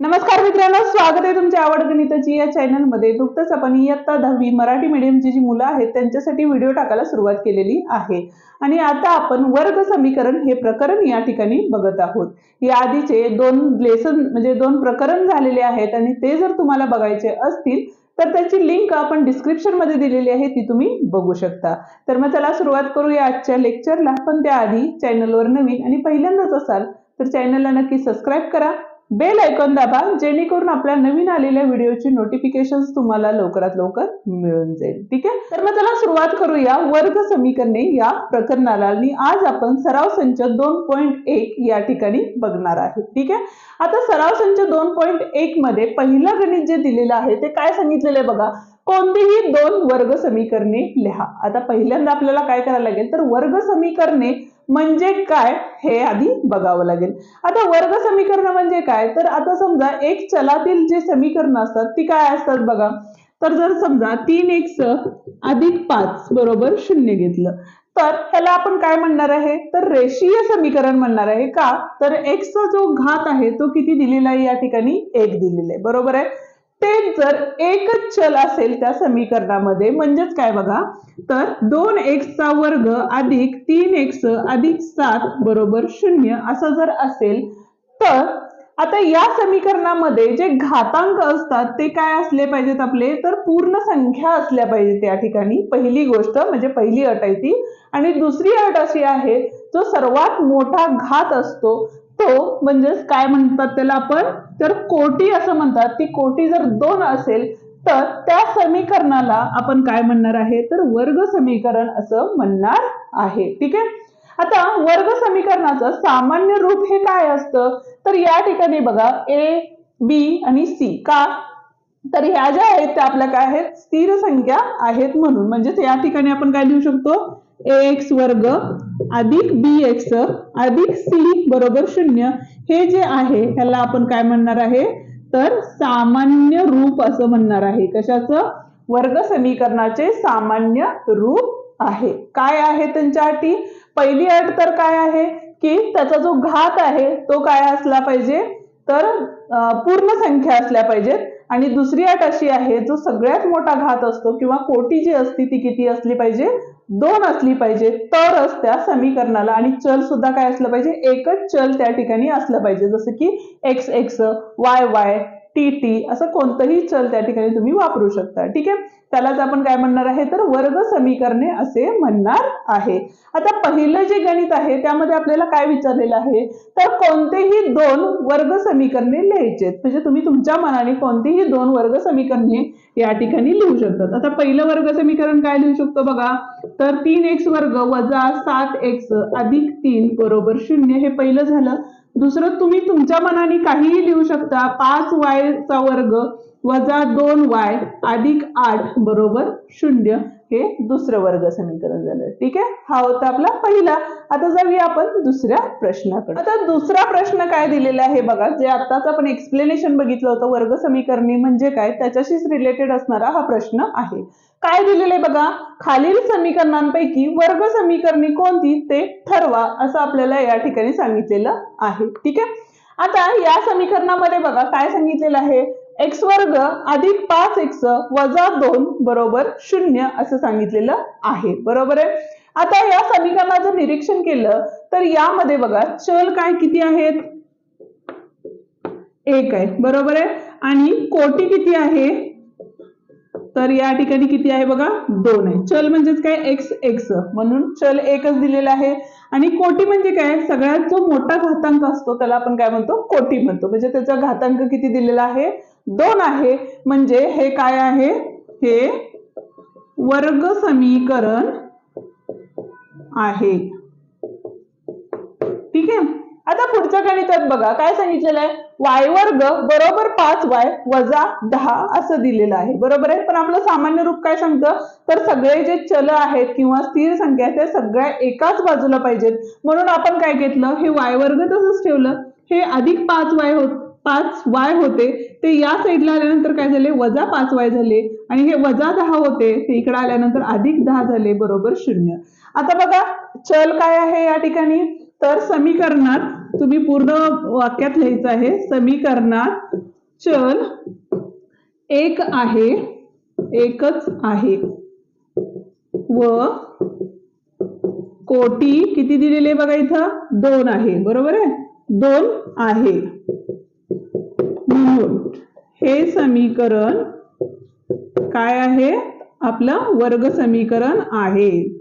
नमस्कार मित्रांनो स्वागत आहे तुमच्या आवड गणिताची या चॅनलमध्ये नुकतंच आपण इयत्ता दहावी मराठी मीडियमची जी मुलं आहेत त्यांच्यासाठी व्हिडिओ टाकायला सुरुवात केलेली आहे. आणि आता आपण वर्ग समीकरण हे प्रकरण या ठिकाणी बघत आहोत. या आधीचे दोन लेसन म्हणजे दोन प्रकरण झालेले आहेत आणि ते जर तुम्हाला बघायचे असतील तर त्याची लिंक आपण डिस्क्रिप्शनमध्ये दिलेली आहे ती तुम्ही बघू शकता. तर मग चला सुरुवात करूया आजच्या लेक्चरला पण त्याआधी चॅनलवर नवीन आणि पहिल्यांदाच असाल तर चॅनलला नक्की सबस्क्राईब करा. बेल आयकॉन दाबा जेणेकरून आपल्या नवीन आलेल्या व्हिडिओची नोटिफिकेशन तुम्हाला लवकरात लवकर मिळून जाईल. ठीक आहे? तर मग चला सुरुवात करूया. वर्ग समीकरणे या प्रकरणाला आणि आज आपण सराव संच दोन पॉईंट एक या ठिकाणी बघणार आहे. ठीक आहे? आता सराव संच दोन पॉईंट एक मध्ये पहिलं गणित जे दिलेलं आहे ते काय सांगितलेलं आहे बघा. कोणतीही दोन वर्ग समीकरणे लिहा. आता पहिल्यांदा आपल्याला काय करायला लागेल? तर वर्ग समीकरणे म्हणजे काय हे आधी बघावं लागेल. आता वर्ग समीकरण म्हणजे काय? तर आता समजा एक चलातील जे समीकरण असतात ती काय असतात बघा. तर जर समजा तीन एक्स अधिक पाच बरोबर शून्य घेतलं तर ह्याला आपण काय म्हणणार आहे? तर रेषीय समीकरण म्हणणार आहे का? तर एक्सचा जो घात आहे तो किती दिलेला आहे या ठिकाणी? एक दिलेला आहे. बरोबर आहे? तेच जर एकच चल असेल त्या समीकरणामध्ये म्हणजेच काय बघा? तर दोन एक्सचा वर्ग अधिक तीन एक्स अधिक सात बरोबर शून्य असं जर असेल तर आता या समीकरणामध्ये जे घातांक असतात ते काय असले पाहिजेत आपले? तर पूर्ण संख्या असल्या पाहिजेत या ठिकाणी. पहिली गोष्ट म्हणजे पहिली अट आहे ती. आणि दुसरी अट अशी आहे जो सर्वात मोठा घात असतो तो म्हणजेच काय म्हणतात त्याला आपण? तर कोटी असं म्हणतात. ती कोटी जर दोन असेल तर त्या समीकरणाला आपण काय म्हणणार आहे? तर वर्ग समीकरण असं म्हणणार आहे. ठीक आहे? आता वर्ग समीकरणाचं सामान्य रूप हे काय असतं? तर या ठिकाणी बघा ए बी आणि सी का? तर ह्या ज्या आहेत त्या आपल्या काय आहेत? स्थिर संख्या आहेत म्हणून. म्हणजेच या ठिकाणी आपण काय लिहू शकतो? एक्स वर्ग अधिक बी एक्स अधिक सी बरोबर शून्य हे जे आहे ह्याला आपण काय म्हणणार आहे? तर सामान्य रूप असं म्हणणार आहे. कशाचं? वर्ग समीकरणाचे सामान्य रूप आहे. काय आहे त्यांच्या अटी? पहिली अट तर काय आहे? की त्याचा जो घात आहे तो काय असला पाहिजे? तर पूर्ण संख्या असल्या पाहिजेत. आणि दुसरी अट अशी आहे जो सगळ्यात मोठा घात असतो किंवा कोटी जी असती ती किती असली पाहिजे? दोन असली पाहिजे. तरच त्या समीकरणाला आणि चल सुद्धा काय असलं पाहिजे? एकच चल त्या ठिकाणी असलं पाहिजे. जसं की X X Y Y T T असं कोणतंही चल त्या ठिकाणी तुम्ही वापरू शकता. ठीक आहे? त्यालाच आपण काय म्हणणार आहे? तर वर्ग समीकरणे असे म्हणणार आहे. आता पहिलं जे गणित आहे त्यामध्ये आपल्याला काय विचारलेलं आहे? तर कोणतेही दोन वर्ग समीकरणे लिहायचे म्हणजे तुम्ही तुमच्या मनाने कोणतीही दोन वर्ग समीकरणे या ठिकाणी लिहू शकतात. आता पहिलं वर्ग समीकरण काय लिहू शकतो बघा? तर तीन एक्स वर्ग वजा सात एक्स अधिक तीन बरोबर शून्य हे पहिलं झालं. दुसरं तुम्ही तुमच्या मनाने काहीही लिहू शकता. पाच वायचा वर्ग वजा दोन वाय अधिक आठ बरोबर शून्य. हे दुसरं वर्ग समीकरण झालं. ठीक आहे? हा होता आपला पहिला. आता जाऊया आपण दुसऱ्या प्रश्नाकडे. आता दुसरा प्रश्न काय दिलेला आहे बघा जे आताच आपण एक्सप्लेनेशन बघितलं होतं वर्ग समीकरणे म्हणजे काय? त्याच्याशीच रिलेटेड असणारा हा प्रश्न आहे. काय दिलेलं आहे बघा? खालील समीकरणांपैकी वर्ग समीकरणे कोणती? ते ठरवा असं आपल्याला या ठिकाणी सांगितलेलं आहे. ठीक आहे? आता या समीकरणामध्ये बघा काय सांगितलेलं आहे? एक्स वर्ग अधिक पाच एक्स वजा दोन बरोबर शून्य असं सांगितलेलं आहे. बरोबर आहे? आता या समीकरणाचं निरीक्षण केलं तर यामध्ये बघा चल काय किती आहेत? एक आहे. बरोबर आहे? आणि कोटी किती आहे? तर या ठिकाणी किती आहे बघा? दोन आहे. चल म्हणजेच काय? एक्स एक्स म्हणून चल एकच दिलेला आहे. आणि कोटी म्हणजे काय? सगळ्यात जो मोठा घातांक असतो त्याला आपण काय म्हणतो? कोटी म्हणतो. म्हणजे त्याचा घातांक किती दिलेला आहे? दोन आहे. म्हणजे हे काय आहे? हे वर्ग समीकरण आहे. ठीक आहे? आता पुढच्या गणितात बघा काय सांगितलेलं आहे? वाय वर्ग बरोबर पाच वाय वजा दहा असं दिलेलं आहे. बरोबर आहे? पण आपलं सामान्य रूप काय सांगतं? तर सगळे जे चल आहेत किंवा स्थिर संख्या आहेत त्या सगळ्या एकाच बाजूला पाहिजेत. म्हणून आपण काय घेतलं? हे वाय वर्ग तसंच ठेवलं. हे अधिक पाच वाय होत पाच वाय होते. ते या साईडला आल्यानंतर काय झाले? वजा पाच वाय झाले. आणि हे वजा दहा होते. ते इकडे आल्यानंतर अधिक दहा झाले. बरोबर शून्य. आता बघा चल काय आहे या ठिकाणी? तर समीकरणात तुम्ही पूर्ण वाक्यात लिहायचं आहे. समीकरणात चल एक आहे एकच आहे. व कोटी किती दिलेले बघा इथं? दोन आहे. बरोबर आहे? दोन आहे. म्हणून हे समीकरण काय आहे? आपलं वर्ग समीकरण आहे.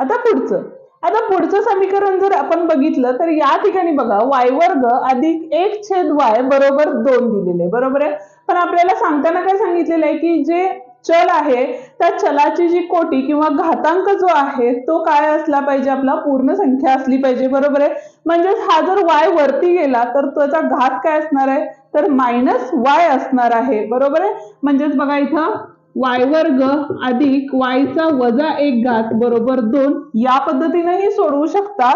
आता पुढचं. आता पुढचं समीकरण जर आपण बघितलं तर या ठिकाणी बघा वाय वर्ग अधिक एक छेद वाय बरोबर दोन दिलेले बरोबर आहे? पण आपल्याला सांगताना काय सांगितलेलं आहे की जे चल आहे त्या चलाची जी कोटी किंवा घातांक जो आहे तो काय असला पाहिजे? आपला पूर्ण संख्या असली पाहिजे बरोबर आहे? म्हणजेच हा जर वाय वरती गेला तर त्याचा घात काय असणार आहे? तर मायनस वाय असणार आहे बरोबर आहे? म्हणजेच बघा इथं वाय वर्ग अधिक वायचा वजा एक घात बरोबर दोन या पद्धतीनेही सोडवू शकता.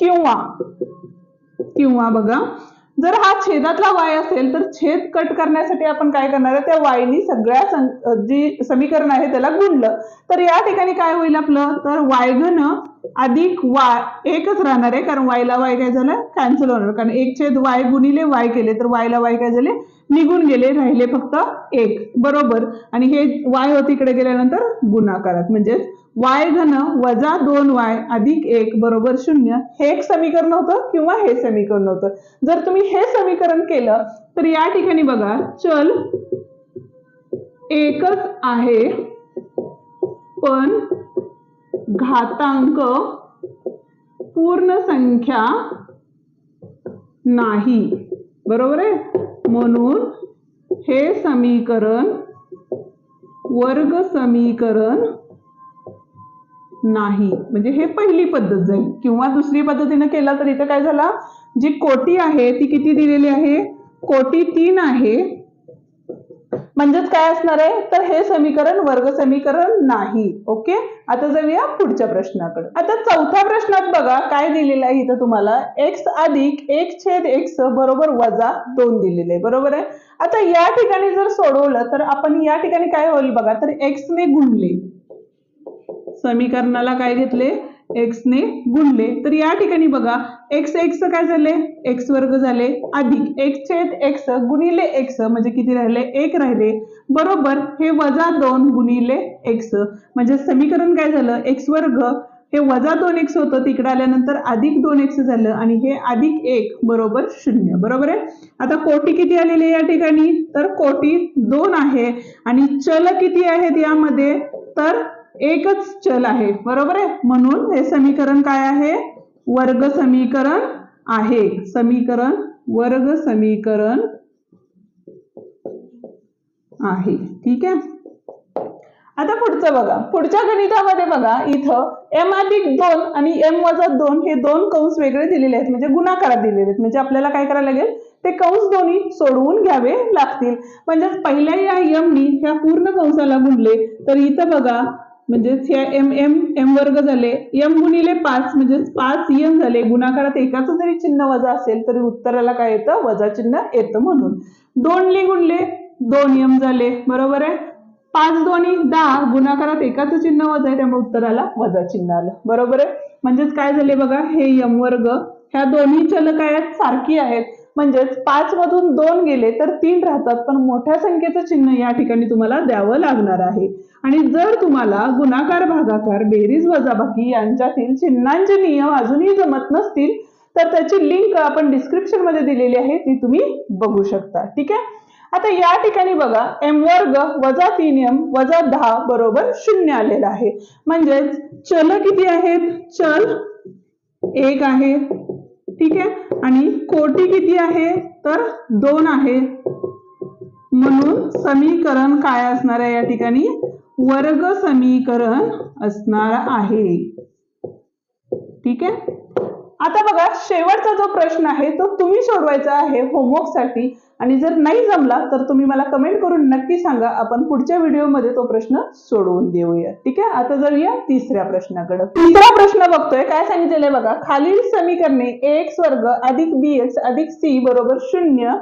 किंवा किंवा बघा जर हा छेदातला वाय असेल तर छेद कट करण्यासाठी आपण काय करणार आहे? त्या वायनी सगळ्या जी समीकरण आहे त्याला गुणलं. तर या ठिकाणी काय होईल आपलं? तर वाय घन अधिक वाय एकच राहणार आहे कारण वायला वाय काय झालं? कॅन्सल होणार. कारण एक छेद वाय गुणिले वाय केले तर वायला वाय काय झाले? निघून गेले राहिले फक्त एक. बरोबर? आणि हे वाय होते इकडे गेल्यानंतर गुणाकारात. म्हणजेच वाय घन वजा दोन वाय अधिक एक बरोबर शून्य हे एक समीकरण होतं किंवा हे समीकरण होतं? जर तुम्ही हे समीकरण केलं तर या ठिकाणी बघा चल एकच आहे पण घातांक पूर्ण संख्या नाही. बरोबर आहे? म्हणून हे समीकरण वर्ग समीकरण नाही. म्हणजे हे पहिली पद्धत जाईल. किंवा दुसरी पद्धतीने केला तर इथं काय झाला? जी कोटी आहे ती किती दिलेली आहे? कोटी तीन आहे. म्हणजेच काय असणार आहे? तर हे समीकरण वर्ग समीकरण नाही. ओके? आता जाऊया पुढच्या प्रश्नाकडे. आता चौथ्या प्रश्नात बघा काय दिलेलं आहे इथं तुम्हाला? एक्स अधिक एक छेद एक्स बरोबर वजा दोन दिलेले आहे. बरोबर आहे? आता या ठिकाणी जर सोडवलं तर आपण या ठिकाणी काय होईल बघा? तर एक्सने गुणले. समीकरणाला काय घेतले? एक्सने गुणले. तर या ठिकाणी बघा एक्स एक्स काय झाले? एक्स वर्ग झाले. अधिक एक छेद एक्स गुणिले एक्स म्हणजे किती राहिले? एक राहिले. बरोबर हे वजा दोन गुणिले एक्स म्हणजे समीकरण काय झालं? एक्स वर्ग हे वजा दोन एक्स होतं तिकडे आल्यानंतर अधिक दोन एक्स झालं आणि हे अधिक एक बरोबर शून्य. बरोबर आहे? आता कोटी किती आलेली आहे या ठिकाणी? तर कोटी दोन आहे. आणि चल किती आहेत यामध्ये? तर एकच चल आहे. बरोबर आहे? म्हणून हे समीकरण काय आहे? वर्ग समीकरण आहे. समीकरण वर्ग समीकरण आहे. ठीक आहे? आता पुढचं बघा. पुढच्या गणितामध्ये बघा इथं एम अधिक दोन आणि एम वजा दोन हे दोन कंस वेगळे दिलेले आहेत. म्हणजे गुणाकारात दिलेले आहेत. म्हणजे आपल्याला काय करायला लागेल? ते कंस दोन्ही सोडवून घ्यावे लागतील. म्हणजे पहिल्या या यमनी ह्या पूर्ण कंसाला गुणले. तर इथं बघा म्हणजेच ह्या एम एम एम वर्ग झाले. एम गुणिले पाच म्हणजे पाच यम झाले. गुणाकारात एकाचं जरी चिन्ह वजा असेल तरी उत्तराला काय येतं? वजा चिन्ह येतं म्हणून. दोनने गुणले दोन एम झाले. बरोबर आहे? पाच दोन्ही दहा गुणाकारात एकाचं चिन्ह वजा आहे त्यामुळे उत्तराला वजा चिन्ह आलं. बरोबर आहे? म्हणजेच काय झाले बघा? हे यम वर्ग ह्या दोन्ही चल काय आहेत? सारखी आहेत. म्हणजेच पाच मधून दोन गेले तर तीन राहतात पण मोठ्या संख्येचं चिन्ह या ठिकाणी तुम्हाला द्यावं लागणार आहे. आणि जर तुम्हाला गुणाकार भागाकार बेरीज वजाबाकी यांच्यातील चिन्हांचे नियम अजूनही जमत नसतील तर त्याची लिंक आपण डिस्क्रिप्शनमध्ये दिलेली आहे ती तुम्ही बघू शकता. ठीक आहे? आता या ठिकाणी बघा एम वर्ग वजा तीन एम वजा दहा बरोबर शून्य आलेलं आहे. म्हणजेच चल किती आहेत? चल एक आहे. कोटी किती आहे? तर दोन आहे. म्हणून समीकरण काय असणार आहे या ठिकाणी? वर्ग समीकरण असणार आहे. ठीक आहे? आता बघा शेवटचा जो प्रश्न आहे तो तुम्ही सोडवायचा आहे होमवर्कसाठी. साठी आणि जर नाही जमला तर तुम्ही मला कमेंट करून नक्की सांगा. आपण पुढच्या व्हिडिओमध्ये तो प्रश्न सोडवून देऊया. ठीक आहे? आता जाऊया तिसऱ्या प्रश्नाकडे. तिसरा प्रश्न बघतोय. काय सांगितलेलं आहे बघा? खालील समीकरणे एक्स वर्ग अधिक बी एक्स अधिक सी बरोबर शून्य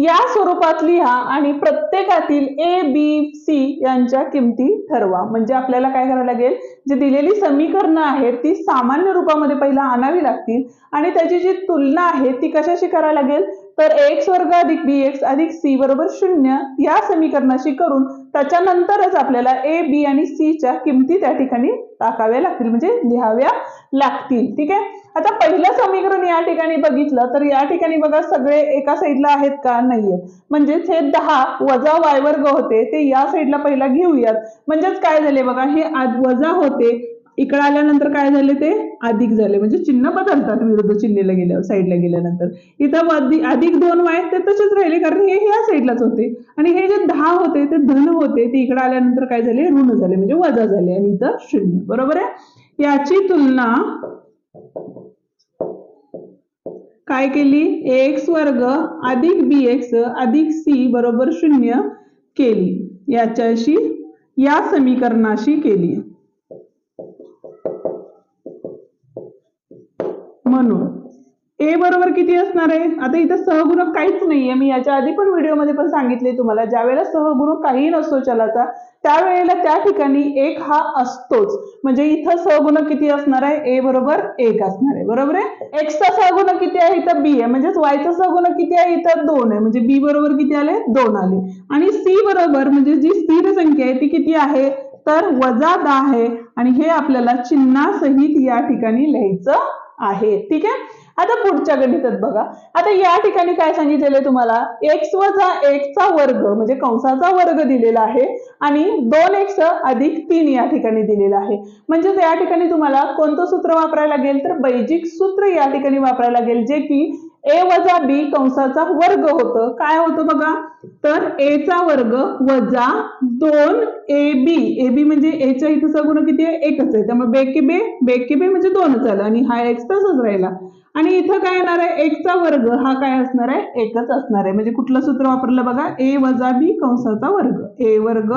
या स्वरूपात लिहा आणि प्रत्येकातील ए बी सी यांच्या किमती ठरवा. म्हणजे आपल्याला काय करावं लागेल? जी दिलेली समीकरणं आहेत ती सामान्य रूपामध्ये पहिला आणावी लागतील आणि त्याची जी तुलना आहे ती कशाशी करावी लागेल? तर एक्स वर्ग अधिक बी एक्स अधिक सी बरोबर शून्य या समीकरणाशी करून त्याच्यानंतरच आपल्याला ए बी आणि सी च्या किमती त्या ठिकाणी टाकाव्या लागतील म्हणजे लिहाव्या लागतील. ठीक आहे? आता पहिलं समीकरण या ठिकाणी बघितलं तर या ठिकाणी बघा सगळे एका साईडला आहेत का? नाहीयेत. म्हणजेच हे दहा वजा वाय वर्ग होते ते या साईडला पहिला घेऊयात. म्हणजेच काय झाले बघा हे वजा होते इकडे आल्यानंतर काय झाले ते? अधिक झाले. म्हणजे चिन्ह बदलतात विरुद्ध चिन्हेला गेल्यावर साईडला गेल्यानंतर. इथं अधिक दोन वाय ते तसेच राहिले कारण हे ह्या साईडलाच होते. आणि हे जे दहा होते ते धन होते ते इकडे आल्यानंतर काय झाले? ऋण झाले म्हणजे वजा झाले. आणि इथं शून्य. बरोबर आहे? याची तुलना काय केली? एक्स वर्ग अधिक बी एक्स अधिक सी बरोबर शून्य केली. याच्याशी या समीकरणाशी केली. म्हणून ए बरोबर किती असणार आहे? आता इथं सहगुणक काहीच नाहीये. मी याच्या आधी पण व्हिडिओमध्ये पण सांगितले तुम्हाला. ज्या वेळेला सहगुणक काही नसतो चलाचा त्यावेळेला त्या ठिकाणी एक हा असतोच. म्हणजे इथं सहगुणक किती असणार आहे? ए बरोबर एक असणार आहे. बरोबर आहे? एक्सचा सहगुणक किती आहे? इथं बी आहे. म्हणजेच वायचा सहगुणक किती आहे? इथं दोन आहे. म्हणजे बी बरोबर किती आले? दोन आले. आणि सी बरोबर म्हणजे जी स्थिर संख्या आहे ती किती आहे? तर वजा दहा आहे. आणि हे आपल्याला चिन्हासहित या ठिकाणी लिहायचं आहे. ठीक आहे? आता पुढच्या गणितात बघा. आता या ठिकाणी काय सांगितलेलं आहे तुम्हाला? एक्स वजा चा वर्ग म्हणजे कंसाचा वर्ग दिलेला आहे आणि दोन एक्स अधिक तीन या ठिकाणी दिलेला आहे. म्हणजेच या ठिकाणी तुम्हाला कोणतं सूत्र वापरायला लागेल? तर बैजिक सूत्र या ठिकाणी वापरायला लागेल जे की ए वजा बी कंसाचा वर्ग होतं. काय होतं बघा? तर ए चा वर्ग वजा दोन ए बी. ए बी म्हणजे एच्या इथं सगुण किती आहे? एकच आहे. त्यामुळे बेके बे बेके बे म्हणजे दोनच आलं. आणि हा एक्स तसंच राहिला. आणि इथं काय येणार आहे? एकचा वर्ग हा काय असणार आहे? एकच असणार आहे. म्हणजे कुठलं सूत्र वापरलं बघा? ए वजा बी कंसाचा वर्ग. ए वर्ग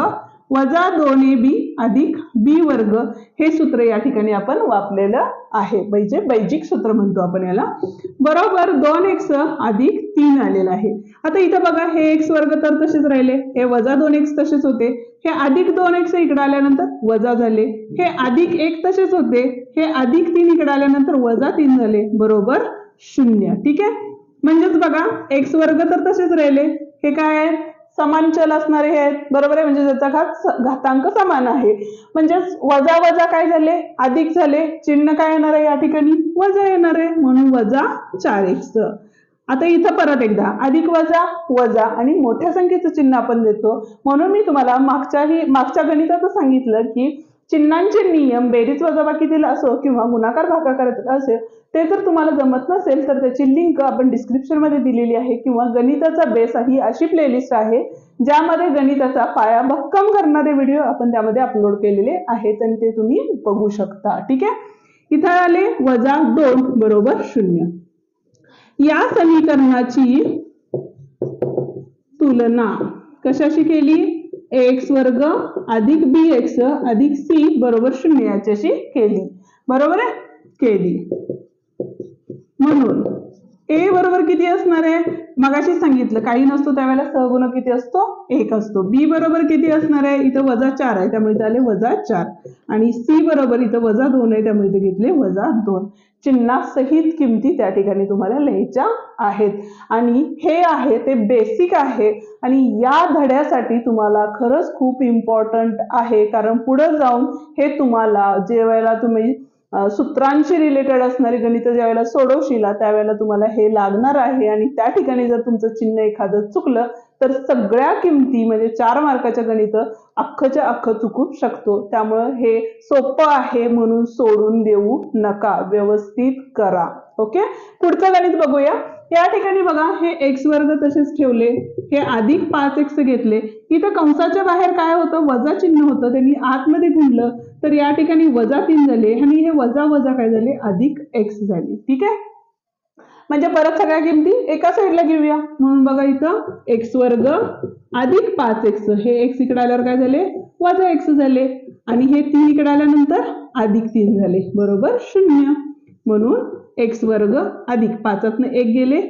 वजा दोन ए बी अधिक बी वर्ग हे सूत्र या ठिकाणी आपण वापरलेलं आहे. म्हणजे बैजिक सूत्र म्हणतो आपण याला. बरोबर दोन एक्स अधिक तीन आलेलं आहे. आता इथं बघा हे एक्स वर्ग तर तसेच राहिले. हे वजा दोन एक्स तसेच होते. हे अधिक दोन एक्स इकडे आल्यानंतर वजा झाले. हे अधिक एक तसेच होते. हे अधिक तीन इकडे आल्यानंतर वजा तीन झाले. बरोबर शून्य. ठीक आहे? म्हणजेच बघा एक्स वर्ग तर तसेच राहिले. हे काय आहे? समान चल असणारे हे आहेत. बरोबर आहे? म्हणजे ज्याचा घात घातांक समान आहे. म्हणजेच वजा वजा काय झाले? अधिक झाले. चिन्ह काय येणार आहे या ठिकाणी? वजा येणार आहे. म्हणून वजा चार एक्स आता इथं परत एकदा. अधिक वजा वजा आणि मोठ्या संख्येचं चिन्ह आपण देतो. म्हणून मी तुम्हाला मागच्याही मागच्या गणिताचं सांगितलं की चिन्हांचे नियम बेरीज वजाबाकीतील असो किंवा गुणाकार भागाकार असेल ते जर तुम्हाला जमत नसेल तर त्याची लिंक आपण डिस्क्रिप्शनमध्ये दिलेली आहे किंवा गणिताचा बेस ही अशी प्लेलिस्ट आहे ज्यामध्ये गणिताचा पाया भक्कम करणारे व्हिडिओ आपण त्यामध्ये अपलोड केलेले आहेत आणि ते तुम्ही बघू शकता. ठीक आहे? इथं आले वजा दोन बरोबर शून्य. या समीकरणाची तुलना कशाशी केली? एक्स वर्ग अधिक बी एक्स अधिक सी बरोबर शून्य याच्याशी केली. बरोबर आहे? केली. म्हणून ए बरोबर किती असणार आहे? मगाशी सांगितलं काही नसतो त्यावेळेला सहगुण किती असतो? एक असतो. बी बरोबर किती असणार आहे? इथं वजा चार आहे त्यामुळे इथं आले वजा चार. आणि सी बरोबर इथं वजा दोन आहे त्यामुळे इथे घेतले वजा दोन. चिन्हासहित किमती त्या ठिकाणी तुम्हाला लिहायच्या आहेत. आणि हे आहे ते बेसिक आहे. आणि या धड्यासाठी तुम्हाला खरंच खूप इम्पॉर्टंट आहे. कारण पुढं जाऊन हे तुम्हाला जे वेळेला तुम्ही सूत्रांशी रिलेटेड असणारी गणित ज्यावेळेला सोडवशीला त्यावेळेला तुम्हाला हे लागणार आहे. आणि त्या ठिकाणी जर तुमचं चिन्ह एखादं चुकलं तर सगळ्या किमती म्हणजे चार मार्काच्या गणित अख्खच्या अख्ख चुकू शकतो. त्यामुळं हे सोपं आहे म्हणून सोडून देऊ नका. व्यवस्थित करा. ओके? पुढचं गणित बघूया. या ठिकाणी बघा हे एक्स वर्ग तसेच ठेवले. हे अधिक पाच एक्स घेतले. इथं कंसाच्या बाहेर काय होतं? वजा चिन्ह होतं. त्यांनी आतमध्ये गुंडलं तर या ठिकाणी वजा तीन झाले आणि हे वजा वजा काय झाले? अधिक एक्स झाले. ठीक आहे? म्हणजे परत सगळ्या किमती एका साईडला घेऊया. म्हणून बघा इथं एक्स वर्ग अधिक पाच एक्स हे एक्स इकडे आल्यावर काय झाले? वजा एक्स झाले. आणि हे तीन इकडे आल्यानंतर अधिक तीन झाले. बरोबर? शून्य. म्हणून एक्स वर्ग अधिक पाचातनं एक गेले.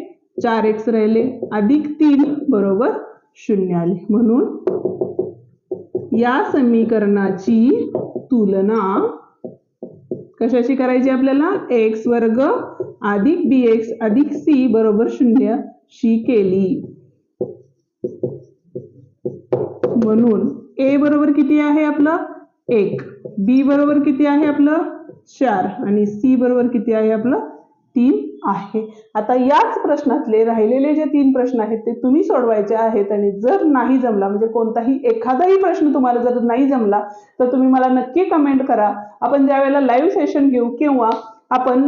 चार एक्स राहिले. अधिक तीन. बरोबर? शून्य आले. म्हणून या समीकरणाची तुलना कशाची करायची आपल्याला? एक्स वर्ग अधिक बी एक्स अधिक सी बरोबर शून्य शी केली. म्हणून ए बरोबर किती आहे आपलं? एक. बी बरोबर किती आहे आपलं? चार. आणि सी बरोबर किती आहे आपलं? तीन आहे. आता याच प्रश्नातले राहिलेले जे तीन प्रश्न आहेत ते तुम्ही सोडवायचे आहेत आणि जर नाही जमला म्हणजे कोणताही एखादाही प्रश्न तुम्हाला जर नाही जमला तर तुम्ही मला नक्की कमेंट करा. आपण ज्या वेळेला लाईव्ह सेशन घेऊ किंवा आपण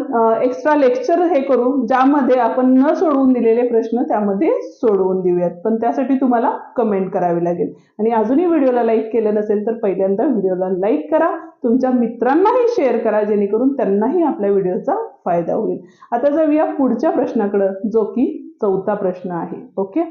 एक्स्ट्रा लेक्चर हे करू ज्यामध्ये आपण न सोडवून दिलेले प्रश्न त्यामध्ये सोडवून देऊयात. पण त्यासाठी तुम्हाला कमेंट करावी लागेल. आणि अजूनही व्हिडिओला लाईक केलं नसेल तर पहिल्यांदा व्हिडिओला लाईक करा. तुमच्या मित्रांनाही शेअर करा जेणेकरून त्यांनाही आपल्या व्हिडिओचा फायदा होईल. आता जाऊया पुढच्या प्रश्नाकडं जो की चौथा प्रश्न आहे. ओके?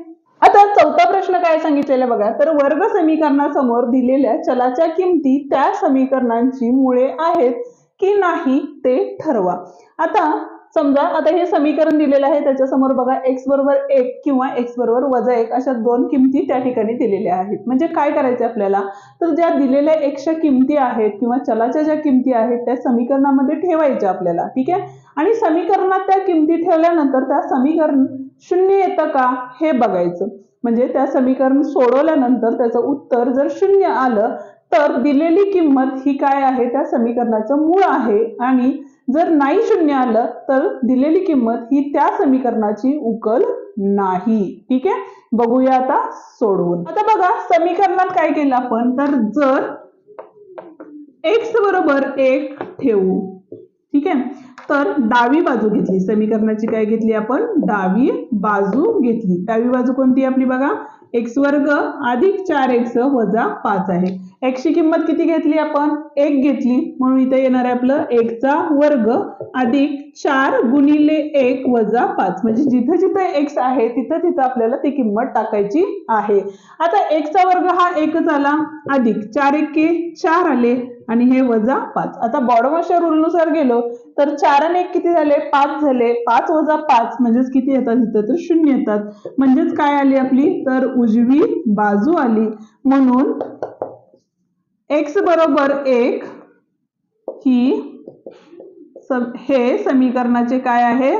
आता चौथा प्रश्न काय सांगितलेला बघा. तर वर्ग समीकरणासमोर दिलेल्या चलाच्या किमती त्या समीकरणांची मुळे आहेत की नाही ते ठरवा. आता समजा आता हे समीकरण दिलेलं आहे त्याच्यासमोर बघा एक्स बरोबर एक किंवा एक्स बरोबर वजा एक अशा दोन किमती त्या ठिकाणी दिलेल्या आहेत. म्हणजे काय करायचं आपल्याला? तर ज्या दिलेल्या एक्सच्या किमती आहेत किंवा चलाच्या ज्या किमती आहेत त्या समीकरणामध्ये ठेवायच्या आपल्याला ठीक आहे? आणि समीकरणात त्या किमती ठेवल्यानंतर त्या समीकरण शून्य येतं का? हे बघायचं. म्हणजे त्या समीकरण सोडवल्यानंतर त्याचं उत्तर जर शून्य आलं तर दिलेली किंमत ही काय आहे? त्या समीकरणाचं मूळ आहे आणि जर नाही शून्य आलं तर दिलेली किंमत ही त्या समीकरणाची उकल नाही. ठीक आहे? बघूया आता सोडवून. आता बघा समीकरणात काय केलं आपण? तर जर एक्स बरोबर एक ठेवू. ठीक आहे? तर डावी बाजू घेतली. समीकरणाची काय घेतली आपण? डावी बाजू घेतली. डावी बाजू कोणती आपली बघा? एक्स वर्ग अधिक चार एक्स वजा पाच आहे. एक्सची किंमत किती घेतली आपण? एक घेतली. म्हणून इथे येणार आहे आपलं एकचा वर्ग अधिक चार गुणिले एक वजा पाच. म्हणजे जिथं जिथं एक्स आहे तिथं तिथं आपल्याला ती किंमत टाकायची आहे. आता एकचा वर्ग हा एकच आला. अधिक चार एके चार आले. आणि हे वजा पाच. आता बॉडम रूलनुसार गेलो तर चार आणि एक किती झाले? पाच झाले. पाच वजा पाच म्हणजेच किती येतात? इथं तर शून्य येतात. म्हणजेच काय आली आपली? तर उजवी बाजू आली. म्हणून एक्स बरोबर एक ही हे समीकरणाचे काय आहे?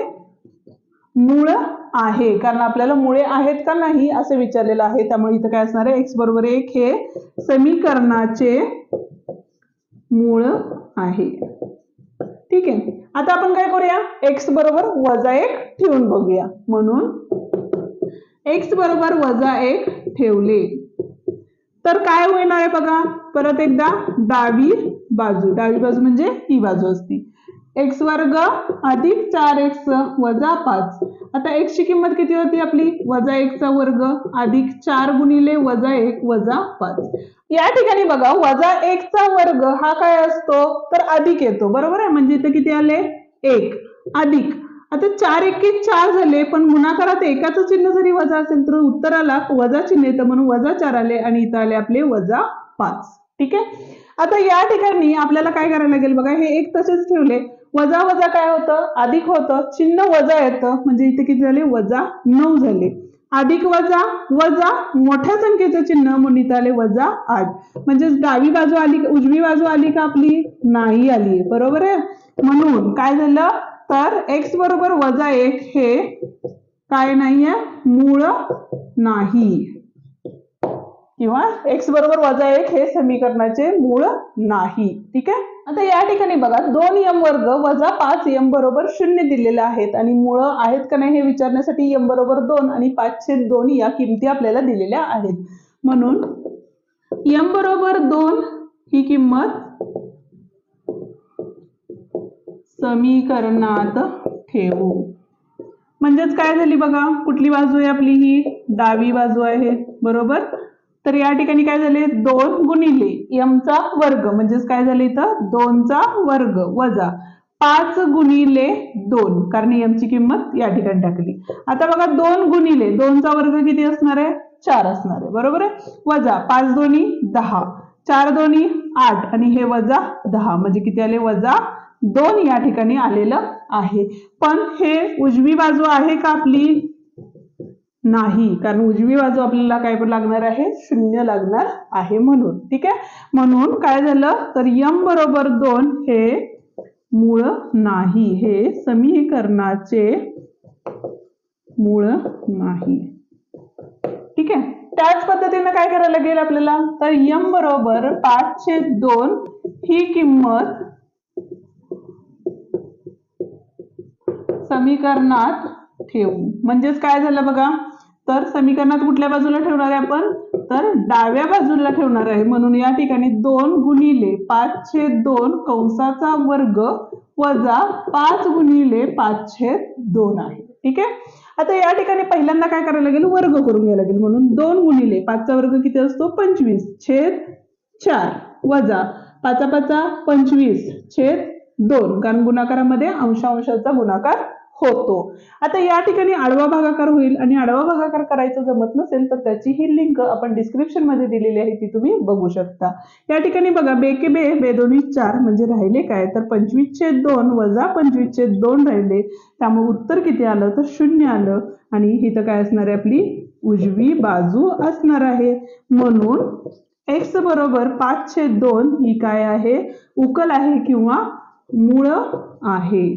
मूळ आहे. कारण आपल्याला मुळे आहेत का नाही असं विचारलेलं आहे. त्यामुळे इथं काय असणार आहे? एक्स बरोबर एक हे समीकरणाचे मूळ आहे. ठीक आहे. आता आपण काय करूया? एक्स बरोबर वजा एक ठेवून बघूया. म्हणून एक्स बरोबर वजा एक ठेवले. तर काय होणार आहे बघा? परत एकदा डावी बाजू. डावी बाजू म्हणजे ही बाजू असती. एक्स वर्ग अधिक चार एक्स वजा पाच. आता एक्स ची किंमत किती होती आपली? वजा एकचा वर्ग अधिक चार गुणिले वजा एक वजा पाच. या ठिकाणी बघा वजा एकचा वर्ग हा काय असतो? तर अधिक येतो. बरोबर आहे? म्हणजे इथे किती आले? एक. अधिक. आता चार एके चार झाले पण गुणाकारात एकाचं चिन्ह जरी वजा असेल तर उत्तराला वजा चिन्ह येतं म्हणून वजा चार आले आणि इथं आले आपले वजा पाच. ठीक आहे? आता या ठिकाणी आपल्याला काय करायला लागेल बघा हे एक तसेच ठेवले. वजा वजा काय होतं? अधिक होतं. चिन्ह वजा येतं. म्हणजे इथे किती झाले? वजा नऊ झाले. अधिक वजा वजा मोठ्या संख्येचं चिन्ह म्हणून इथं आले. वजा आठ. म्हणजे डावी बाजू आली उजवी बाजू आली का आपली? नाही आली. बरोबर आहे? म्हणून काय झालं? तर एक्स बरोबर वजा एक हे काय नाहीये? मूळ नाही. किंवा एक्स बरोबर वजा एक हे समीकरणाचे मूळ नाही. ठीक आहे? आता या ठिकाणी बघा दोन यम वर्ग वजा पाच यम बरोबर शून्य दिलेले आहेत. आणि मुळं आहेत का नाही हे विचारण्यासाठी यम बरोबर दोन आणि पाचशे दोन या किमती आपल्याला दिलेल्या आहेत. म्हणून यम बरोबर दोन ही किंमत समीकरणात ठेवू. म्हणजेच काय झाली बघा कुठली बाजू आहे आपली ही? डावी बाजू आहे बरोबर? तर या ठिकाणी काय झाले? दोन गुणिले यमचा वर्ग म्हणजेच काय झाले इथं? दोनचा वर्ग वजा पाच गुणिले दोन कारण यमची किंमत या ठिकाणी टाकली. आता बघा दोन गुणिले दोनचा वर्ग किती असणार आहे? चार असणार आहे बरोबर आहे? वजा पाच दोन्ही दहा चार दोन्ही आठ आणि हे वजा दहा म्हणजे किती आले? वजा दोन या ठिकाणी आलेलं आहे. पण हे उजवी बाजू आहे का आपली? नाही. कारण उजवी बाजू आपल्याला काय लागणार आहे? शून्य लागणार आहे म्हणून. ठीक आहे? म्हणून काय झालं? तर यम बरोबर दोन हे मूळ नाही. हे समीकरणाचे मूळ नाही. ठीक आहे? त्याच पद्धतीनं काय करायला लागेल आपल्याला? तर यम बरोबर पाचशे दोन ही किंमत समीकरणात ठेवू. म्हणजेच काय झालं बघा? तर समीकरणात कुठल्या बाजूला ठेवणार आहे आपण? तर डाव्या बाजूला ठेवणार आहे. म्हणून या ठिकाणी दोन गुणिले पाचशे दोन कंसाचा वर्ग वजा पाच गुणिले पाचशे दोन आहे. ठीक आहे? आता या ठिकाणी पहिल्यांदा काय करायला लागेल? वर्ग करून घ्यायला लागेल. म्हणून दोन गुणिले पाचचा वर्ग किती असतो? पंचवीस. छेद चार वजा पाचा पाचा पंचवीस. छेद दोन. कारण गुणाकारामध्ये अंशांशाचा गुणाकार होतो. आता या ठिकाणी आडवा भागाकार होईल आणि आडवा भागाकार करायचं जमत नसेल तर त्याची ही लिंक आपण डिस्क्रिप्शनमध्ये दिलेली आहे ती तुम्ही बघू शकता. या ठिकाणी बघा बे के बे बे दोन्ही चार म्हणजे राहिले काय? तर पंचवीसशे दोन वजा पंचवीसशे दोन राहिले. त्यामुळे उत्तर किती आलं? तर शून्य आलं. आणि इथं काय असणार आहे आपली? उजवी बाजू असणार आहे. म्हणून एक्स बरोबर पाचशे दोन ही काय आहे? उकल आहे किंवा मूळ आहे.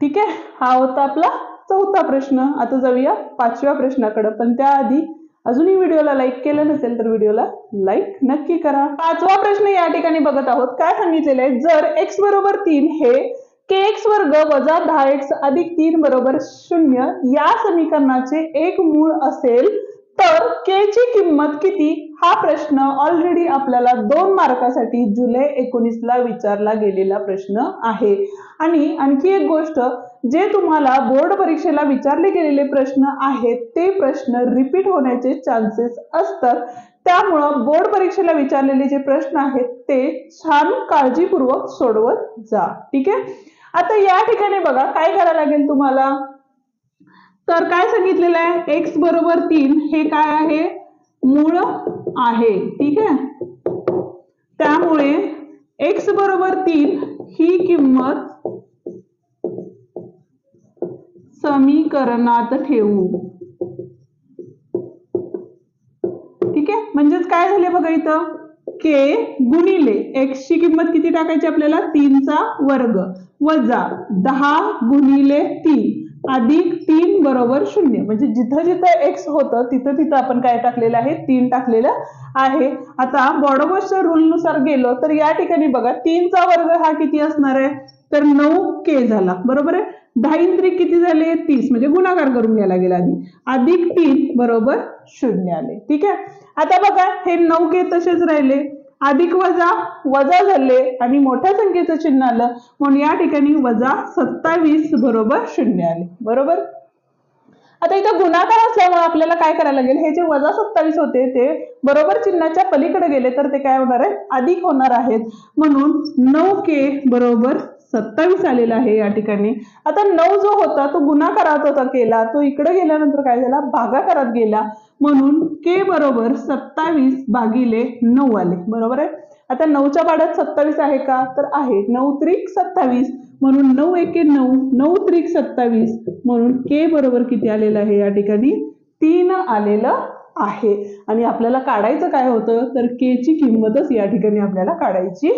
ठीक आहे? हा होता आपला चौथा प्रश्न. आता जाऊया पाचव्या प्रश्नाकडे. पण त्याआधी अजूनही व्हिडिओला लाईक केलं नसेल तर व्हिडिओला लाईक नक्की करा. पाचवा प्रश्न या ठिकाणी बघत आहोत. काय सांगितलेलं आहे? जर एक्स बरोबर तीन हे के एक्स वर्ग वजा दहा एक्स अधिक तीन बरोबर शून्य या समीकरणाचे एक मूळ असेल तर के ची किंमत किती? हा प्रश्न ऑलरेडी आपल्याला दोन मार्कासाठी जुलै एकोणीस ला विचारला गेलेला प्रश्न आहे. आणि आणखी एक गोष्ट जे तुम्हाला बोर्ड परीक्षेला विचारले गेलेले प्रश्न आहेत ते प्रश्न रिपीट होण्याचे चान्सेस असतात. त्यामुळं बोर्ड परीक्षेला विचारलेले जे प्रश्न आहेत ते छान काळजीपूर्वक सोडवत जा. ठीक आहे? आता या ठिकाणी बघा काय करायला लागेल तुम्हाला? तर काय सांगितलेलं आहे? एक्स बरोबर तीन हे काय आहे? मूळ आहे. ठीक आहे? त्यामुळे एक्स बरोबर तीन ही किंमत समीकरणात ठेवू. ठीक आहे? म्हणजेच काय झाले बघा इथं? के गुणिले एक्स ची किंमत किती टाकायची आपल्याला? तीनचा वर्ग. वजा दहा गुणिले तीन. अधिक तीन बरोबर शून्य. म्हणजे जिथं जिथं एक्स होतं तिथं तिथं आपण काय टाकलेलं आहे? तीन टाकलेलं आहे. आता बॉडोबसच्या रूलनुसार गेलो तर या ठिकाणी बघा तीनचा वर्ग हा किती असणार आहे? तर नऊ के झाला. बरोबर आहे? दहा इंद्रिक किती झाले? तीस. म्हणजे गुणाकार करून घ्यायला गेला आधी. अधिक तीन बरोबर शून्य आले. ठीक आहे? आता बघा हे नऊ के तसेच राहिले. अधिक वजा वजा झाले आणि मोठ्या संख्येचं चिन्ह आलं. म्हणून या ठिकाणी वजा सत्तावीस बरोबर शून्य आले. बरोबर? आता इथं गुणाकार असल्यामुळे आपल्याला काय करायला लागेल? हे जे वजा सत्तावीस होते ते बरोबर चिन्हाच्या पलीकडे गेले तर ते काय होणार आहे? अधिक होणार आहेत. म्हणून नऊ के बरोबर सत्तावीस आलेला आहे या ठिकाणी. आता नऊ जो होता तो गुणाकारात होता केला. तो इकडे गेल्यानंतर काय झाला? भागाकारात गेला. म्हणून के बरोबर सत्तावीस भागिले नऊ आले. बरोबर आहे? आता नऊच्या पाड्यात सत्तावीस आहे का? तर आहे. नऊ त्रिक सत्तावीस म्हणून नऊ एके नऊ नऊ त्रिक सत्तावीस म्हणून के बरोबर किती आलेलं आहे? या ठिकाणी तीन आलेलं आहे. आणि आपल्याला काढायचं काय होतं? तर के ची किंमतच या ठिकाणी आपल्याला काढायची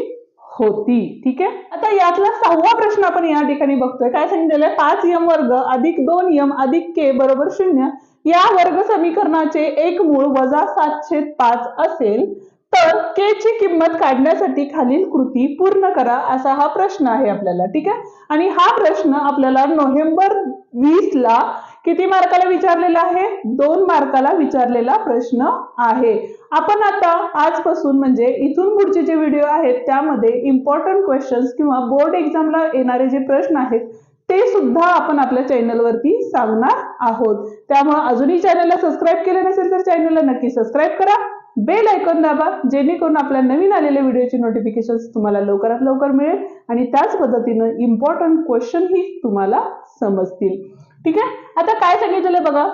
होती. ठीक आहे? आता यातला सहावा प्रश्न आपण या ठिकाणी बघतोय. काय सांगितलेलं आहे? पाच यम वर्ग अधिक दोन यम अधिक के बरोबर शून्य. या वर्ग समीकरणाचे एक मूळ वजा सातशे पाच असेल. तर के ची किंमत काढण्यासाठी खालील कृती पूर्ण करा असा हा प्रश्न आहे आपल्याला ठीक आहे? आणि हा प्रश्न आपल्याला नोव्हेंबर वीस ला किती मार्काला विचारलेला आहे? दोन मार्काला विचारलेला प्रश्न आहे. आपण आता आजपासून म्हणजे इथून पुढचे जे व्हिडिओ आहेत त्यामध्ये इम्पॉर्टंट क्वेश्चन्स किंवा बोर्ड एक्झामला येणारे जे प्रश्न आहेत ते सुद्धा आपण आपल्या चॅनलवरती सांगणार आहोत. त्यामुळे अजूनही चॅनलला सबस्क्राईब केलं नसेल तर चॅनलला नक्की सबस्क्राईब करा. बेल ऐकून दाबा जेणेकरून आपल्या नवीन आलेल्या व्हिडिओची नोटिफिकेशन तुम्हाला लवकरात लवकर मिळेल आणि त्याच पद्धतीनं इम्पॉर्टंट क्वेश्चन ही तुम्हाला समजतील. ठीक आहे? आता काय सांगितलेलं बघा?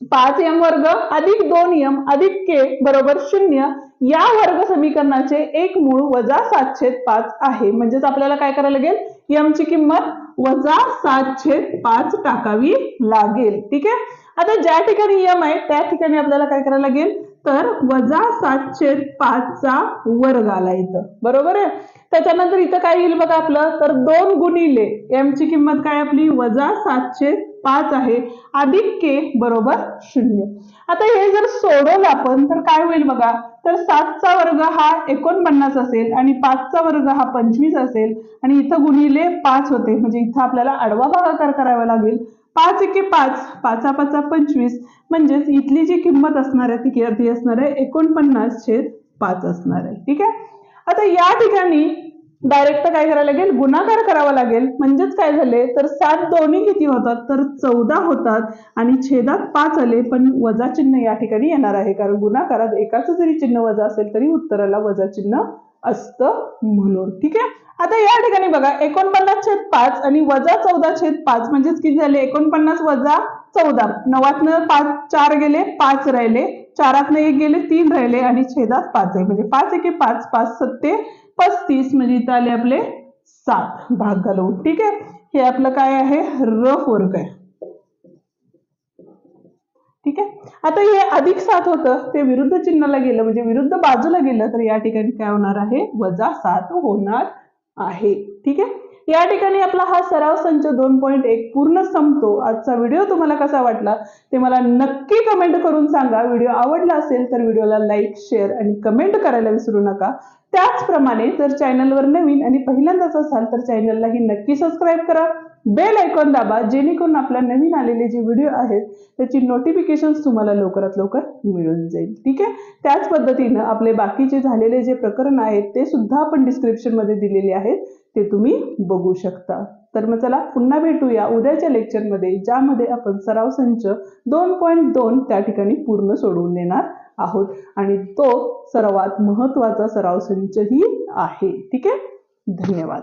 पाच एम वर्ग अधिक दोन एम अधिक के बरोबर शून्य या वर्ग समीकरणाचे एक मूळ वजा सातशे पाच आहे. म्हणजेच आपल्याला काय करायला लागेल? यम ची किंमत वजा सातशे पाच टाकावी लागेल. ठीक आहे? आता ज्या ठिकाणी एम आहे त्या ठिकाणी आपल्याला काय करायला लागेल? तर वजा सातशे पाचचा वर्ग आला इथं. बरोबर आहे? त्याच्यानंतर इथं काय येईल बघा आपलं? तर दोन गुणिले एमची किंमत काय आपली? वजा सातशे पाच आहे. अधिक के बरोबर शून्य. आता हे जर सोडवलं आपण तर काय होईल बघा? तर सातचा वर्ग हा एकोणपन्नास असेल आणि पाचचा वर्ग हा पंचवीस असेल. आणि इथं गुणिले पाच होते. म्हणजे इथं आपल्याला आडवा भागाकार करावा लागेल. पाच एके पाच पाचा पाचा पंचवीस म्हणजेच इथली जी किंमत असणार आहे ती किती असणार आहे? एकोणपन्नास छेद पाच असणार आहे. ठीक आहे? आता या ठिकाणी डायरेक्ट काय करावं लागेल? गुणाकार करावा लागेल. म्हणजेच काय झाले? तर सात दोन्ही किती होतात? तर चौदा होतात आणि छेदात पाच आले पण वजा चिन्ह या ठिकाणी येणार आहे. कारण गुणाकारात एकाच जरी चिन्ह वजा असेल तरी उत्तराला वजा चिन्ह असतं म्हणून. ठीक आहे? आता या ठिकाणी बघा एकोणपन्नास छेद पाच आणि वजा चौदा छेद पाच म्हणजेच किती झाले? एकोणपन्नास वजा चौदा. नवातनं पाच चार गेले पाच राहिले. चारातनं एक गेले तीन राहिले आणि छेदात पाच आहे. म्हणजे पाच एके पाच पाच सत्ते पस्तीस म्हणजे इथं आले आपले सात. भाग घालवून. ठीक आहे? हे आपलं काय आहे? रफ वर्ग आहे. ठीक आहे? आता हे अधिक सात होतं. ते विरुद्ध चिन्हाला गेलं. म्हणजे विरुद्ध बाजूला गेलं तर या ठिकाणी काय होणार आहे? वजा सात होणार. आहे. ठीक आहे? या ठिकाणी आपला हा सराव संच दोन पॉईंट एक पूर्ण संपतो. आजचा व्हिडिओ तुम्हाला कसा वाटला ते मला नक्की कमेंट करून सांगा. व्हिडिओ आवडला असेल तर व्हिडिओला लाईक शेअर आणि कमेंट करायला विसरू नका. त्याचप्रमाणे जर चॅनलवर नवीन आणि पहिल्यांदाच असाल तर चॅनललाही नक्की सबस्क्राईब करा. बेल आयकॉन दाबा जेणेकरून आपल्या नवीन आलेले जे व्हिडिओ आहेत त्याची नोटिफिकेशन तुम्हाला लवकरात लवकर मिळून जाईल. ठीक आहे? त्याच पद्धतीनं आपले बाकीचे झालेले जे प्रकरण आहेत ते सुद्धा आपण डिस्क्रिप्शनमध्ये दिलेले आहेत ते तुम्ही बघू शकता. तर मग चला पुन्हा भेटूया उद्याच्या लेक्चरमध्ये ज्यामध्ये आपण सराव संच दोन पॉईंट दोन त्या ठिकाणी पूर्ण सोडवून देणार आहोत. आणि तो सर्वात महत्त्वाचा सराव संचही आहे. ठीक आहे? धन्यवाद.